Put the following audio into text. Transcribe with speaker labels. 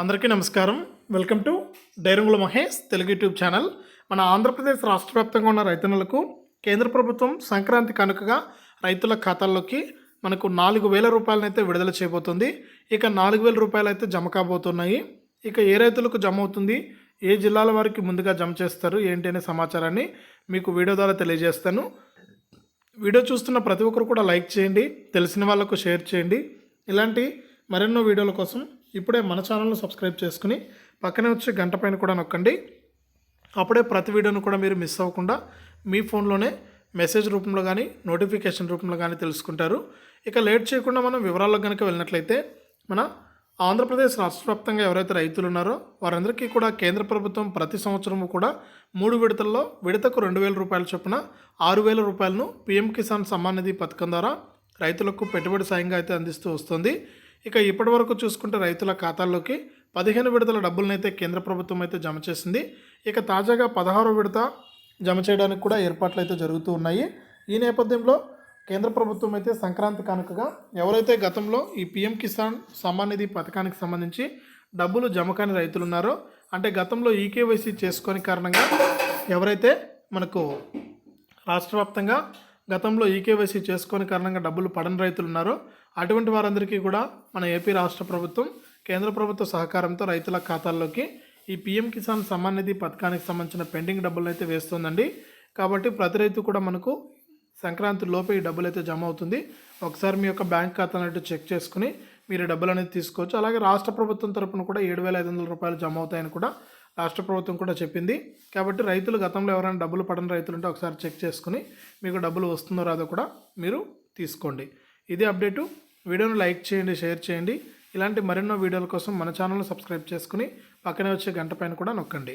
Speaker 1: అందరికీ నమస్కారం. Welcome to డైరంగుల మహేష్ తెలుగు యూట్యూబ్ ఛానల్. మన ఆంధ్రప్రదేశ్ రాష్ట్ర వ్యాప్తంగా ఉన్న రైతన్నలకు కేంద్ర ప్రభుత్వం సంక్రాంతి కనుకగా రైతుల ఖాతాల్లోకి మనకు నాలుగు వేల రూపాయలనైతే విడుదల చేయబోతుంది. ఇక నాలుగు వేల రూపాయలు అయితే జమ కాబోతున్నాయి. ఇక ఏ రైతులకు జమ అవుతుంది? ఏ జిల్లాల వారికి ముందుగా జమ చేస్తారు? ఏంటి అనే సమాచారాన్ని మీకు వీడియో ద్వారా తెలియజేస్తాను. వీడియో చూస్తున్న ప్రతి ఒక్కరు కూడా లైక్ చేయండి తెలిసిన వాళ్ళకు షేర్ చేయండి. ఇలాంటి మరెన్నో వీడియోల కోసం ఇప్పుడే మన ఛానల్ను సబ్స్క్రైబ్ చేసుకుని పక్కనే వచ్చే గంట పైన కూడా నొక్కండి. అప్పుడే ప్రతి వీడియోను కూడా మీరు మిస్ అవ్వకుండా మీ ఫోన్లోనే మెసేజ్ రూపంలో కానీ నోటిఫికేషన్ రూపంలో కానీ తెలుసుకుంటారు. ఇక లేట్ చేయకుండా మనం వివరాల్లో కనుక వెళ్ళినట్లయితే మన ఆంధ్రప్రదేశ్ రాష్ట్ర వ్యాప్తంగా ఎవరైతే రైతులు ఉన్నారో వారందరికీ కూడా కేంద్ర ప్రభుత్వం ప్రతి సంవత్సరము కూడా మూడు విడతల్లో విడతకు రెండు వేల రూపాయల చొప్పున ఆరు వేల రూపాయలను పీఎం కిసాన్ సమ్మాన్ నిధి పథకం ద్వారా రైతులకు పెట్టుబడి సాయంగా అయితే అందిస్తూ వస్తుంది. ఇక ఇప్పటి వరకు చూసుకుంటే రైతుల ఖాతాల్లోకి పదిహేను విడతల డబ్బులనైతే కేంద్ర ప్రభుత్వం అయితే జమ చేసింది. ఇక తాజాగా పదహారో విడత జమ చేయడానికి కూడా ఏర్పాట్లు అయితే జరుగుతూ ఉన్నాయి. ఈ నేపథ్యంలో కేంద్ర ప్రభుత్వం అయితే సంక్రాంతి కానుకగా ఎవరైతే గతంలో ఈ పిఎం కిసాన్ సమ్మాన్ నిధి పథకానికి సంబంధించి డబ్బులు జమ కాని రైతులు ఉన్నారో అంటే గతంలో ఈకేవైసీ చేసుకొని కారణంగా ఎవరైతే మనకు రాష్ట్ర వ్యాప్తంగా గతంలో ఈకేవైసీ చేసుకొని కారణంగా డబ్బులు పడని రైతులు ఉన్నారో. అటువంటి వారందరికీ కూడా మన ఏపీ రాష్ట్ర ప్రభుత్వం కేంద్ర ప్రభుత్వ సహకారంతో రైతుల ఖాతాల్లోకి ఈ పీఎం కిసాన్ సమ్మాన్ నిధి పథకానికి సంబంధించిన పెండింగ్ డబ్బులు అయితే వేస్తుందండి. కాబట్టి ప్రతి రైతు కూడా మనకు సంక్రాంతి లోపే ఈ డబ్బులు అయితే జమ అవుతుంది. ఒకసారి మీ యొక్క బ్యాంక్ ఖాతాను అయితే చెక్ చేసుకుని మీరు డబ్బులు అనేది తీసుకోవచ్చు. అలాగే రాష్ట్ర ప్రభుత్వం తరపున కూడా ఏడు వేల ఐదు వందల రూపాయలు జమ అవుతాయని కూడా రాష్ట్ర ప్రభుత్వం కూడా చెప్పింది. కాబట్టి రైతులు గతంలో ఎవరైనా డబ్బులు పడని రైతులు ఉంటే ఒకసారి చెక్ చేసుకుని మీకు డబ్బులు వస్తుందో రాదో కూడా మీరు తీసుకోండి. ఇది అప్డేటు. వీడియోను లైక్ చేయండి షేర్ చేయండి. ఇలాంటి మరెన్నో వీడియోల కోసం మన ఛానల్ను సబ్స్క్రైబ్ చేసుకుని పక్కనే వచ్చే గంట పైన కూడా నొక్కండి.